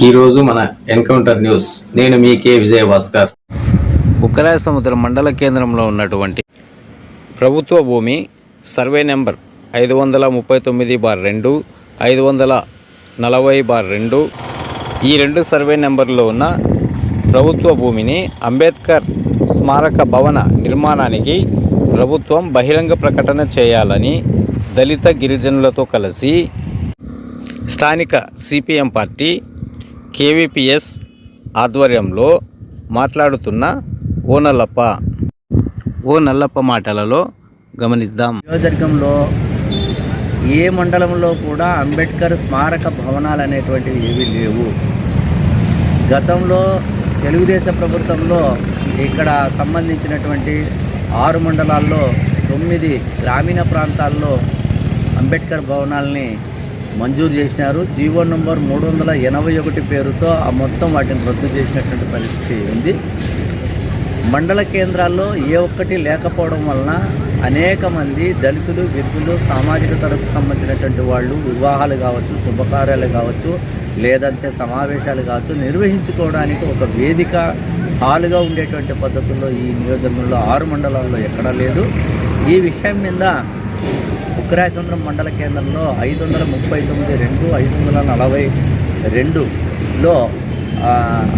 ఈరోజు మన encounter news. నేను మీ కే. విజయ భాస్కర్ ఉక్కరాయ సముద్రం మండల కేంద్రంలో ఉన్నటువంటి ప్రభుత్వ భూమి సర్వే నెంబర్ ఐదు వందల ముప్పై తొమ్మిది బార్ రెండు ఐదు వందల నలభై బార్ రెండు. ఈ రెండు సర్వే నెంబర్లో ఉన్న ప్రభుత్వ భూమిని అంబేద్కర్ స్మారక భవన నిర్మాణానికి ప్రభుత్వం బహిరంగ ప్రకటన చేయాలని దళిత గిరిజనులతో కలిసి స్థానిక సిపిఎం పార్టీ కేవీపీఎస్ ఆధ్వర్యంలో మాట్లాడుతున్న ఓ నల్లప్ప ఓ నల్లప్ప మాటలలో గమనిద్దాం. నియోజకవర్గంలో ఏ మండలంలో కూడా అంబేద్కర్ స్మారక భవనాలు అనేటువంటివి ఏవి లేవు. గతంలో తెలుగుదేశం ప్రభుత్వంలో ఇక్కడ సంబంధించినటువంటి ఆరు మండలాల్లో తొమ్మిది గ్రామీణ ప్రాంతాల్లో అంబేద్కర్ భవనాల్ని మంజూరు చేసినారు. జీవో నంబర్ మూడు వందల ఎనభై ఒకటి పేరుతో ఆ మొత్తం వాటిని రద్దు చేసినటువంటి పరిస్థితి ఉంది. మండల కేంద్రాల్లో ఏ ఒక్కటి లేకపోవడం వలన అనేక మంది దళితులు వ్యక్తులు సామాజిక తరపు సంబంధించినటువంటి వాళ్ళు వివాహాలు కావచ్చు శుభకార్యాలు కావచ్చు లేదంటే సమావేశాలు కావచ్చు నిర్వహించుకోవడానికి ఒక వేదిక హాలుగా ఉండేటువంటి పద్ధతుల్లో ఈ నియోజకవర్గంలో ఆరు మండలాల్లో ఎక్కడా లేదు. ఈ విషయం మీద ఉగ్రాచంద్రం మండల కేంద్రంలో ఐదు వందల ముప్పై తొమ్మిది రెండు ఐదు వందల నలభై రెండులో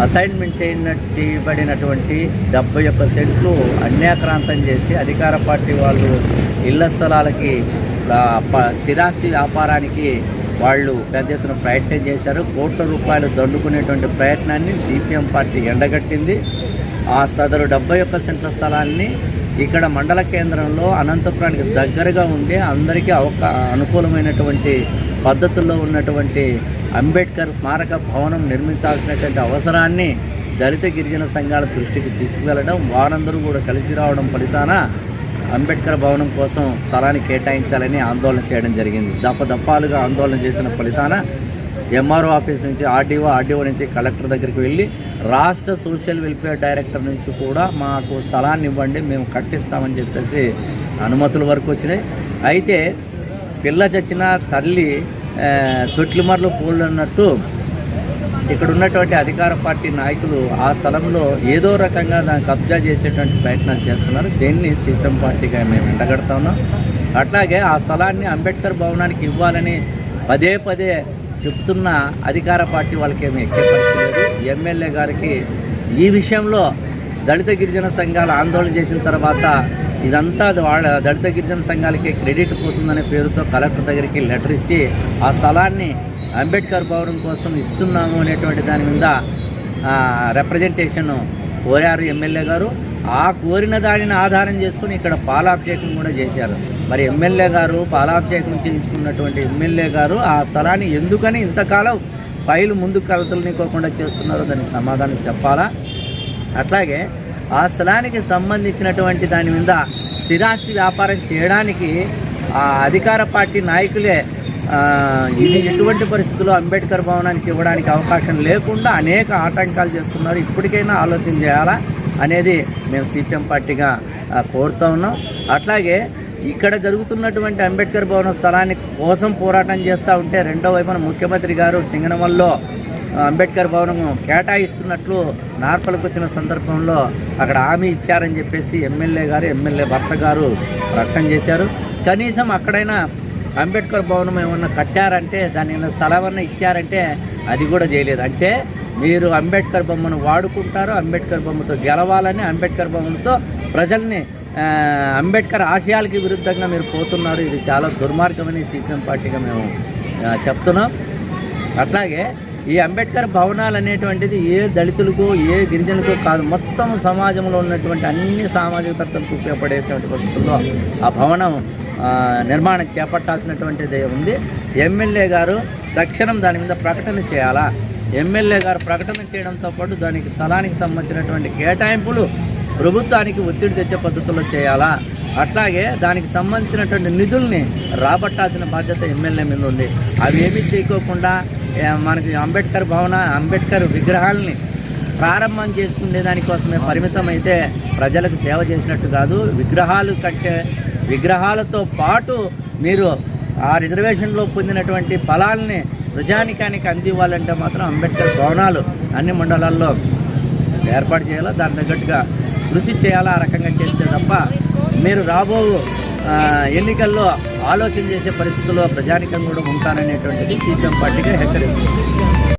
అసైన్మెంట్ చేయన చేయబడినటువంటి డెబ్బై ఒక్క సెంట్లు అన్యాక్రాంతం చేసి అధికార పార్టీ వాళ్ళు ఇళ్ళ స్థలాలకి స్థిరాస్తి వ్యాపారానికి వాళ్ళు పెద్ద ఎత్తున ప్రయత్నం చేశారు. కోట్ల రూపాయలు దండుకునేటువంటి ప్రయత్నాన్ని సిపిఎం పార్టీ ఎండగట్టింది. ఆ సదరు డెబ్బై ఒక్క సెంట్ల స్థలాన్ని ఇక్కడ మండల కేంద్రంలో అనంతపురానికి దగ్గరగా ఉండే అందరికీ అవకా అనుకూలమైనటువంటి పద్ధతుల్లో ఉన్నటువంటి అంబేద్కర్ స్మారక భవనం నిర్మించాల్సినటువంటి అవసరాన్ని దళిత గిరిజన సంఘాల దృష్టికి తీసుకువెళ్ళడం వారందరూ కూడా కలిసి రావడం ఫలితాన అంబేద్కర్ భవనం కోసం స్థలాన్ని కేటాయించాలని ఆందోళన చేయడం జరిగింది. దప్పదప్పాలుగా ఆందోళన చేసిన ఫలితాన ఎంఆర్ఓ ఆఫీస్ నుంచి ఆర్డీఓ ఆర్డీఓ నుంచి కలెక్టర్ దగ్గరికి వెళ్ళి రాష్ట్ర సోషల్ వెల్ఫేర్ డైరెక్టర్ నుంచి కూడా మాకు స్థలాన్ని ఇవ్వండి మేము కట్టిస్తామని చెప్పేసి అనుమతుల వరకు వచ్చినాయి. అయితే పిల్ల చచ్చిన తల్లి తొట్లిమర్లు పూలు ఇక్కడ ఉన్నటువంటి అధికార పార్టీ నాయకులు ఆ స్థలంలో ఏదో రకంగా దాన్ని కబ్జా చేసేటువంటి ప్రయత్నాలు చేస్తున్నారు. దీన్ని సిపిఎం పార్టీగా మేము ఎండగడతా ఉన్నాం అట్లాగే ఆ స్థలాన్ని అంబేద్కర్ భవనానికి ఇవ్వాలని పదే పదే చెప్తున్న అధికార పార్టీ వాళ్ళకేమీ ఎక్కే పరిస్థితి లేదు. ఎమ్మెల్యే గారికి ఈ విషయంలో దళిత గిరిజన సంఘాలు ఆందోళన చేసిన తర్వాత ఇదంతా వాళ్ళ దళిత గిరిజన సంఘాలకి క్రెడిట్ పోతుందనే పేరుతో కలెక్టర్ దగ్గరికి లెటర్ ఇచ్చి ఆ స్థలాన్ని అంబేద్కర్ భవనం కోసం ఇస్తున్నాము అనేటువంటి దాని మీద రిప్రజెంటేషన్ కోరారు ఎమ్మెల్యే గారు ఆ కోరిన దానిని ఆధారం చేసుకుని ఇక్కడ పాలాభిషేకం కూడా చేశారు. మరి ఎమ్మెల్యే గారు పాలాభిషేకం చేయించుకున్నటువంటి ఎమ్మెల్యే గారు ఆ స్థలాన్ని ఎందుకని ఇంతకాలం ఫైలు ముందు కలతలనికోకుండా చేస్తున్నారో దానికి సమాధానం చెప్పాలా? అట్లాగే ఆ స్థలానికి సంబంధించినటువంటి దాని మీద స్థిరాస్తి వ్యాపారం చేయడానికి ఆ అధికార పార్టీ నాయకులే ఇది ఎటువంటి పరిస్థితుల్లో అంబేద్కర్ భవనానికి ఇవ్వడానికి అవకాశం లేకుండా అనేక ఆటంకాలు చేస్తున్నారు. ఇప్పటికైనా ఆలోచన చేయాలా అనేది మేము సిపిఎం పార్టీగా ఆ, కోరుతా ఉన్నాం. అట్లాగే ఇక్కడ జరుగుతున్నటువంటి అంబేద్కర్ భవన స్థలాన్ని కోసం పోరాటం చేస్తూ ఉంటే రెండో వైపున ముఖ్యమంత్రి గారు సింగనమల్లో అంబేద్కర్ భవనం కేటాయిస్తున్నట్లు నార్పలకు వచ్చిన సందర్భంలో అక్కడ హామీ ఇచ్చారని చెప్పేసి ఎమ్మెల్యే గారు ఎమ్మెల్యే భర్త గారు ప్రకటన చేశారు. కనీసం అక్కడైనా అంబేద్కర్ భవనం ఏమన్నా కట్టారంటే దాని ఏమైనా స్థలం ఇచ్చారంటే అది కూడా చేయలేదు. అంటే మీరు అంబేద్కర్ బొమ్మను వాడుకుంటారు అంబేద్కర్ బొమ్మతో గెలవాలని అంబేద్కర్ బొమ్మతో ప్రజల్ని అంబేద్కర్ ఆశయాలకి విరుద్ధంగా మీరు పోతున్నారు. ఇది చాలా దుర్మార్గమని సిపిఎం పార్టీగా మేము చెప్తున్నాం. అట్లాగే ఈ అంబేద్కర్ భవనాలు అనేటువంటిది ఏ దళితులకు ఏ గిరిజనులకు కాదు మొత్తం సమాజంలో ఉన్నటువంటి అన్ని సామాజిక తత్వాలకు ఉపయోగపడేటువంటి పద్ధతుల్లో ఆ భవనం నిర్మాణం చేపట్టాల్సినటువంటిది ఉంది. ఎమ్మెల్యే గారు తక్షణం దాని మీద ప్రకటన చేయాలా? ఎమ్మెల్యే గారు ప్రకటన చేయడంతో పాటు దానికి స్థలానికి సంబంధించినటువంటి కేటాయింపులు ప్రభుత్వానికి ఒత్తిడి తెచ్చే పద్ధతుల్లో చేయాలా? అట్లాగే దానికి సంబంధించినటువంటి నిధుల్ని రాబట్టాల్సిన బాధ్యత ఎమ్మెల్యే మీద ఉంది. అవి ఏమీ చేయకోకుండా మనకి అంబేద్కర్ భవన అంబేద్కర్ విగ్రహాలని ప్రారంభం చేసుకునే దానికోసమే పరిమితమైతే ప్రజలకు సేవ చేసినట్టు కాదు. విగ్రహాలు కట్టే విగ్రహాలతో పాటు మీరు ఆ రిజర్వేషన్లో పొందినటువంటి ఫలాల్ని ప్రజానికానికి అందివ్వాలంటే మాత్రం అంబేద్కర్ భవనాలు అన్ని మండలాల్లో ఏర్పాటు చేయాలా? దాని తగ్గట్టుగా కృషి చేయాలా ఆ రకంగా చేస్తే తప్ప మీరు రాబో ఎన్నికల్లో ఆలోచన చేసే పరిస్థితుల్లో ప్రజానికం కూడా ఉంటాననేటువంటిది సిపిఎం పార్టీగా హెచ్చరిస్తుంది.